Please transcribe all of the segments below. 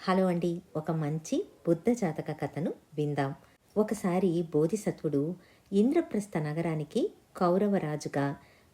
Hello అండి ఒక మంచి బుద్ధ జాతక కథను విందాం. ఒకసారి బోధిసత్వుడు ఇంద్రప్రస్థ నగరానికి కౌరవరాజుగా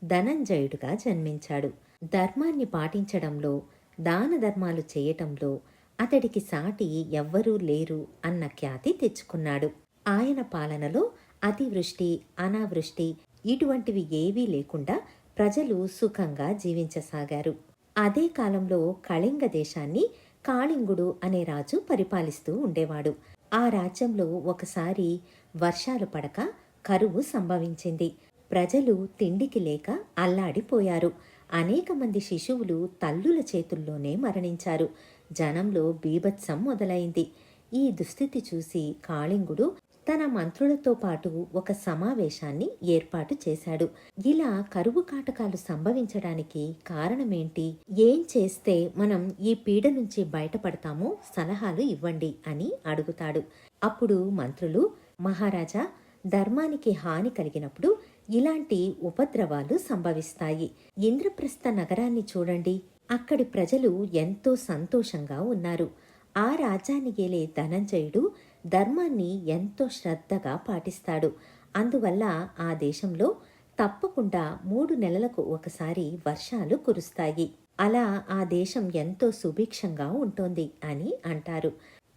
ధనంజయుడుగా జన్మించాడు. ధర్మాన్ని పాటించడంలో దాన ధర్మాలు చేయటంలో అతడికి సాటి ఎవ్వరూ లేరు అన్న ఖ్యాతి తెచ్చుకున్నాడు. ఆయన పాలనలో అతివృష్టి అనావృష్టి ఇటువంటివి ఏవీ లేకుండా ప్రజలు సుఖంగా జీవించసాగారు. అదే కాలంలో కళింగ దేశాన్ని కాళింగుడు అనే రాజు పరిపాలిస్తూ ఉండేవాడు. ఆ రాజ్యంలో ఒకసారి వర్షాలు పడక కరువు సంభవించింది. ప్రజలు తిండికి లేక అల్లాడిపోయారు. అనేక మంది శిశువులు తల్లుల చేతుల్లోనే మరణించారు. జనంలో బీభత్సం మొదలైంది. ఈ దుస్థితి చూసి కాళింగుడు తన మంత్రులతో పాటు ఒక సమావేశాన్ని ఏర్పాటు చేశాడు. ఇలా కరువు కాటకాలు సంభవించడానికి కారణమేంటి? ఏం చేస్తే మనం ఈ పీడ నుంచి బయటపడతామో సలహాలు ఇవ్వండి అని అడుగుతాడు. అప్పుడు మంత్రులు మహారాజా ధర్మానికి హాని కలిగినప్పుడు ఇలాంటి ఉపద్రవాలు సంభవిస్తాయి. ఇంద్రప్రస్థ నగరాన్ని చూడండి. అక్కడి ప్రజలు ఎంతో సంతోషంగా ఉన్నారు. ఆ రాజ్యాన్ని గేలే ధనంజయుడు ధర్మాన్ని ఎంతో శ్రద్ధగా పాటిస్తాడు. అందువల్ల ఆ దేశంలో తప్పకుండా మూడు నెలలకు ఒకసారి వర్షాలు కురుస్తాయి. అలా ఆ దేశం ఎంతో సుభిక్షంగా ఉంటుంది అని అంటారు.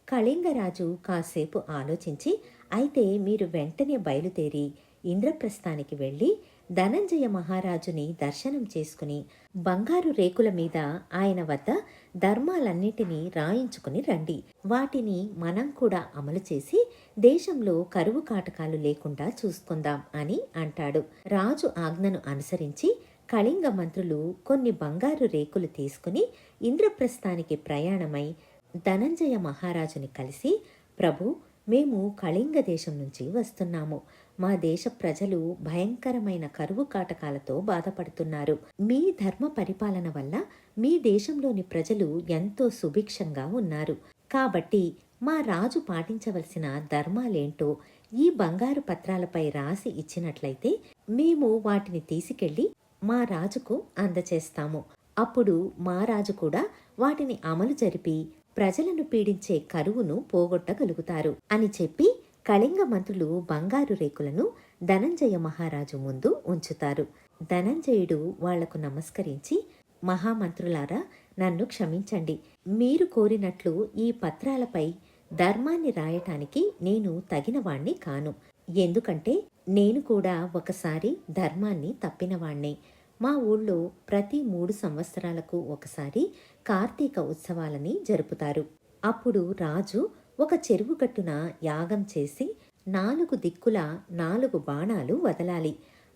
కళింగరాజు కాసేపు ఆలోచించి అయితే మీరు వెంటనే బయలుదేరి ఇంద్రప్రస్థానికి వెళ్ళి ధనంజయ మహారాజుని దర్శనం చేసుకుని బంగారు రేకుల మీద ఆయన వద్ద ధర్మాలన్నిటినీ రాయించుకుని రండి. వాటిని మనం కూడా అమలు చేసి దేశంలో కరువు కాటకాలు లేకుండా చూసుకుందాం అని అంటాడు. రాజు ఆజ్ఞను అనుసరించి కళింగ మంత్రులు కొన్ని బంగారు రేకులు తీసుకుని ఇంద్రప్రస్థానికి ప్రయాణమై ధనంజయ మహారాజుని కలిసి ప్రభు మేము కళింగ దేశం నుంచి వస్తున్నాము. మా దేశ ప్రజలు భయంకరమైన కరువు కాటకాలతో బాధపడుతున్నారు. మీ ధర్మ పరిపాలన వల్ల మీ దేశంలోని ప్రజలు ఎంతో సుభిక్షంగా ఉన్నారు. కాబట్టి మా రాజు పాటించవలసిన ధర్మాలేంటో ఈ బంగారు పత్రాలపై రాసి ఇచ్చినట్లయితే మేము వాటిని తీసుకెళ్ళి మా రాజుకు అందచేస్తాము. అప్పుడు మా రాజు కూడా వాటిని అమలు జరిపి ప్రజలను పీడించే కరువును పోగొట్టగలుగుతారు అని చెప్పి కళింగ మంత్రులు బంగారు రేకులను ధనంజయ మహారాజు ముందు ఉంచుతారు. ధనంజయుడు వాళ్ళకు నమస్కరించి మహామంత్రులారా నన్ను క్షమించండి. మీరు కోరినట్లు ఈ పత్రాలపై ధర్మాన్ని రాయటానికి నేను తగినవాణ్ణి కాను. ఎందుకంటే నేను కూడా ఒకసారి ధర్మాన్ని తప్పినవాణ్ణే. మా ఊళ్ళో ప్రతి మూడు సంవత్సరాలకు ఒకసారి కార్తీక ఉత్సవాలని జరుపుతారు. అప్పుడు రాజు ఒక చెరువు గట్టున యాగం చేసి నాలుగు దిక్కుల నాలుగు బాణాలు వదలాలి.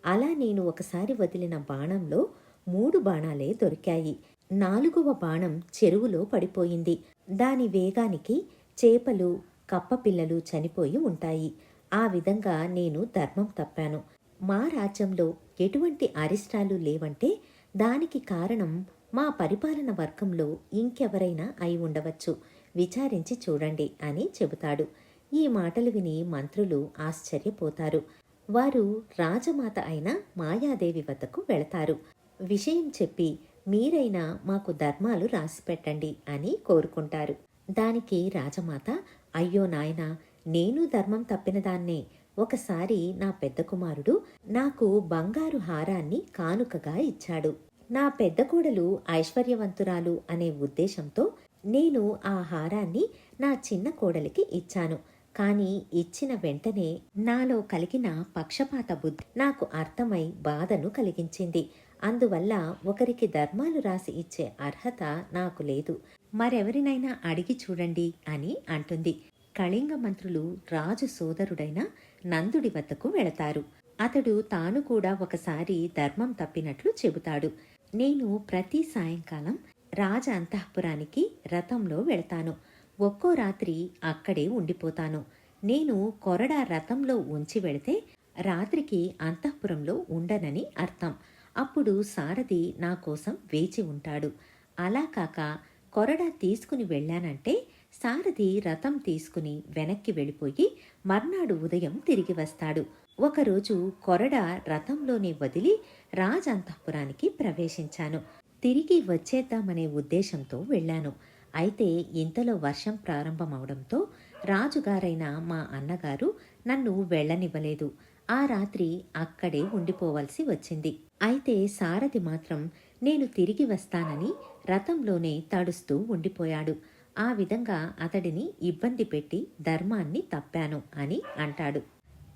అలా నేను ఒకసారి వదిలిన బాణంలో మూడు బాణాలే దొరికాయి. నాలుగవ బాణం చెరువులో పడిపోయింది. దాని వేగానికి చేపలు కప్పపిల్లలు చనిపోయి ఉంటాయి. ఆ విధంగా నేను ధర్మం తప్పాను. మా రాజ్యంలో ఎటువంటి అరిష్టాలు లేవంటే దానికి కారణం మా పరిపాలన వర్గంలో ఇంకెవరైనా అయి ఉండవచ్చు. విచారించి చూడండి అని చెబుతాడు. ఈ మాటలు విని మంత్రులు ఆశ్చర్యపోతారు. వారు రాజమాత అయిన మాయాదేవి వద్దకు వెళతారు. విషయం చెప్పి మీరైనా మాకు ధర్మాలు రాసిపెట్టండి అని కోరుకుంటారు. దానికి రాజమాత అయ్యో నాయనా నేను ధర్మం తప్పినదాన్నే ఒకసారి నా పెద్ద కుమారుడు నాకు బంగారు హారాన్ని కానుకగా ఇచ్చాడు. నా పెద్ద కోడలు ఐశ్వర్యవంతురాలు అనే ఉద్దేశంతో నేను ఆ హారాన్ని నా చిన్న కోడలికి ఇచ్చాను. కానీ ఇచ్చిన వెంటనే నాలో కలిగిన పక్షపాత బుద్ధి నాకు అర్థమై బాధను కలిగించింది. అందువల్ల ఒకరికి ధర్మాలు రాసి ఇచ్చే అర్హత నాకు లేదు. మరెవరినైనా అడిగి చూడండి అని అంటుంది. కళింగ మంత్రులు రాజు సోదరుడైన నందుడి వద్దకు వెళతారు. అతడు తాను కూడా ఒకసారి ధర్మం తప్పినట్లు చెబుతాడు. నేను ప్రతి సాయంకాలం రాజ అంతఃపురానికి రథంలో వెళతాను. ఒక్కో రాత్రి అక్కడే ఉండిపోతాను. నేను కొరడా రథంలో ఉంచి వెళితే రాత్రికి అంతఃపురంలో ఉండనని అర్థం. అప్పుడు సారథి నా కోసం వేచి ఉంటాడు. అలా కాక కొరడా తీసుకుని వెళ్ళానంటే సారథి రథం తీసుకుని వెనక్కి వెళ్ళిపోయి మర్నాడు ఉదయం తిరిగి వస్తాడు. ఒకరోజు కొరడ రథంలోనే వదిలి రాజంతఃపురానికి ప్రవేశించాను. తిరిగి వచ్చేద్దామనే ఉద్దేశంతో వెళ్ళాను. అయితే ఇంతలో వర్షం ప్రారంభమవడంతో రాజుగారైన మా అన్నగారు నన్ను వెళ్ళనివ్వలేదు. ఆ రాత్రి అక్కడే ఉండిపోవలసి వచ్చింది. అయితే సారథి మాత్రం నేను తిరిగి వస్తానని రథంలోనే తడుస్తూ ఉండిపోయాడు. ఆ విధంగా అతడిని ఇబ్బంది పెట్టి ధర్మాన్ని తప్పాను అని అంటాడు.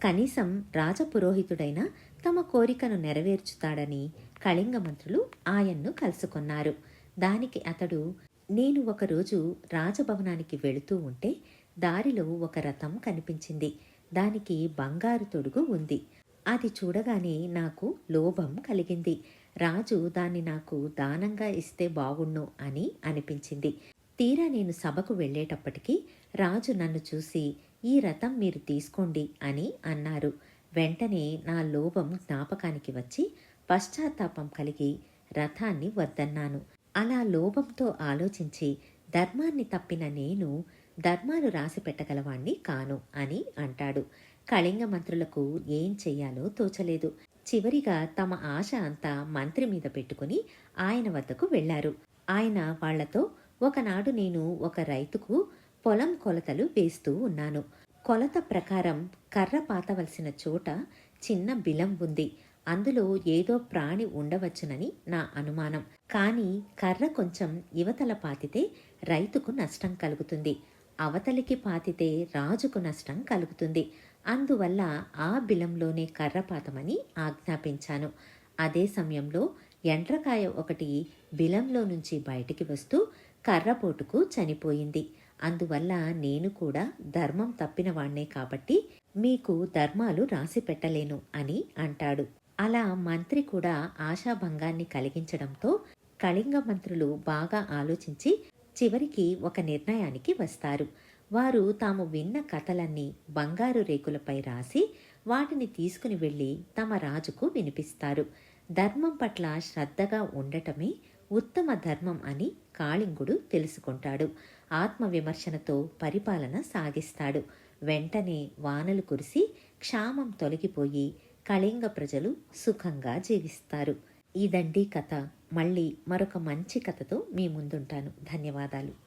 కనీసం రాజపురోహితుడైన తమ కోరికను నెరవేర్చుతాడని కళింగ మంత్రులు ఆయన్ను కలుసుకున్నారు. దానికి అతడు నేను ఒకరోజు రాజభవనానికి వెళుతూ ఉంటే దారిలో ఒక రథం కనిపించింది. దానికి బంగారు తొడుగు ఉంది. అది చూడగానే నాకు లోభం కలిగింది. రాజు దాన్ని నాకు దానంగా ఇస్తే బాగుణ్ణు అని అనిపించింది. తీరా నేను సభకు వెళ్ళేటప్పటికీ రాజు నన్ను చూసి ఈ రథం మీరు తీసుకోండి అని అన్నారు. వెంటనే నా లోభం జ్ఞాపకానికి వచ్చి పశ్చాత్తాపం కలిగి రథాన్ని వద్దన్నాను. అలా లోభంతో ఆలోచించి ధర్మాన్ని తప్పిన నేను ధర్మాలు రాసి పెట్టగలవాణ్ణి కాను అని అంటాడు. కళింగ మంత్రులకు ఏం చెయ్యాలో తోచలేదు. చివరిగా తమ ఆశ అంతా మంత్రి మీద పెట్టుకుని ఆయన వద్దకు వెళ్ళారు ఆయన వాళ్ళతో ఒకనాడు నేను ఒక రైతుకు పొలం కొలతలు వేస్తూ ఉన్నాను. కొలత ప్రకారం కర్ర పాతవలసిన చోట చిన్న బిలం ఉంది. అందులో ఏదో ప్రాణి ఉండవచ్చునని నా అనుమానం. కానీ కర్ర కొంచెం యువతల పాతితే రైతుకు నష్టం కలుగుతుంది. అవతలికి పాతితే రాజుకు నష్టం కలుగుతుంది. అందువల్ల ఆ బిలంలోనే కర్రపాతమని ఆజ్ఞాపించాను. అదే సమయంలో ఎండ్రకాయ ఒకటి బిలంలో నుంచి బయటికి వస్తూ కర్రపోటుకు చనిపోయింది. అందువల్ల నేను కూడా ధర్మం తప్పినవాణ్ణే కాబట్టి మీకు ధర్మాలు రాసి పెట్టలేను అని అంటాడు. అలా మంత్రి కూడా ఆశాభంగాన్ని కలిగించడంతో కళింగ మంత్రులు బాగా ఆలోచించి చివరికి ఒక నిర్ణయానికి వస్తారు. వారు తాము విన్న కథలన్నీ బంగారు రేకులపై రాసి వాటిని తీసుకుని వెళ్ళి తమ రాజుకు వినిపిస్తారు. ధర్మం పట్ల శ్రద్ధగా ఉండటమే ఉత్తమ ధర్మం అని కాళింగుడు తెలుసుకుంటాడు. ఆత్మవిమర్శనతో పరిపాలన సాగిస్తాడు. వెంటనే వానలు కురిసి క్షామం తొలగిపోయి కళింగ ప్రజలు సుఖంగా జీవిస్తారు. ఇదండి కథ మళ్ళీ మరొక మంచి కథతో మీ ముందుంటాను. ధన్యవాదాలు.